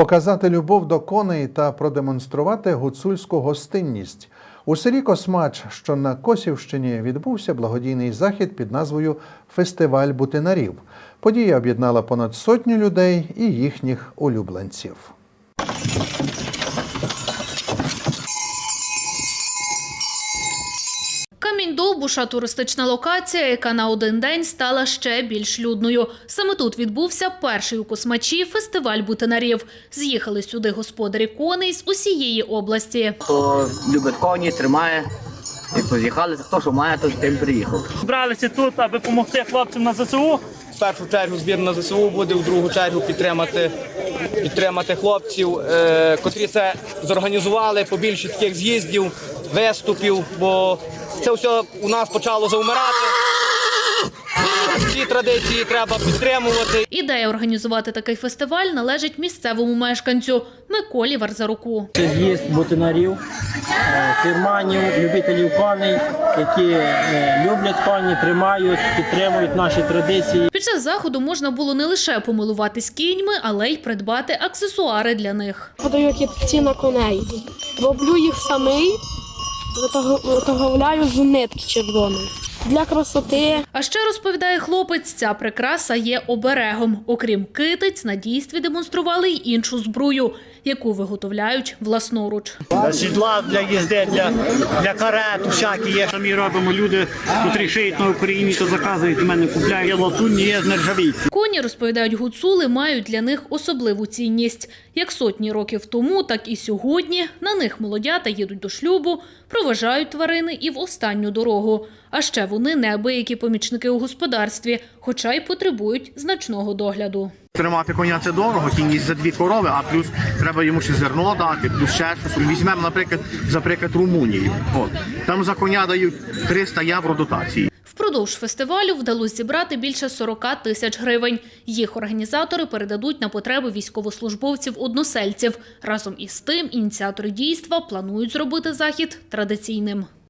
показати любов до коней та продемонструвати гуцульську гостинність. У селі Космач, що на Косівщині, відбувся благодійний захід під назвою Фестиваль бутинарів. Подія об'єднала понад сотню людей і їхніх улюбленців. Камінь Довбуша – туристична локація, яка на один день стала ще більш людною. Саме тут відбувся перший у Космачі фестиваль бутинарів. З'їхали сюди господарі коней з усієї області. хто любить коні, тримає. І поз'їхали, хто що має, той тим приїхав. Зібралися тут, аби допомогти хлопцям на ЗСУ. В першу чергу збір на ЗСУ буде, в другу чергу підтримати, підтримати хлопців, е, котрі це зорганізували, побільше таких з'їздів, виступів, бо це все у нас почало заумирати. Ці традиції треба підтримувати. Ідея організувати такий фестиваль належить місцевому мешканцю Миколі Варзаруку. Це з'їзд бутинарів, е, фірманів, любителів коней, які е, люблять коні, тримають, підтримують наші традиції. Під час заходу можна було не лише помилуватись кіньми, але й придбати аксесуари для них. Подаю кітці на коней. Роблю їх самий, виготовляю з нитки червоної. Для красоти А ще розповідає хлопець, ця прикраса є оберегом. Окрім китиць, на дійстві демонстрували й іншу збрую, яку виготовляють власноруч. Для сідла, для їзди, для, для карет, всякі є. Самі робимо люди, котрі шиють на Україні, то заказують, мене купляють. Є латунні, є нержавійці. Коні, розповідають гуцули, мають для них особливу цінність. Як сотні років тому, так і сьогодні на них молодята їдуть до шлюбу, проважають тварини і в останню дорогу. А ще вони неабиякі помічники у господарстві, хоча й потребують значного догляду. Тримати коня це дорого, кінність за дві корови, а плюс треба йому ще зерно дати, плюс ще щось. Візьмемо, наприклад, за приклад Румунію. От. Там за коня дають 300 євро дотації. Впродовж фестивалю вдалося зібрати більше 40 тисяч гривень. Їх організатори передадуть на потреби військовослужбовців-односельців. Разом із тим, ініціатори дійства планують зробити захід традиційним.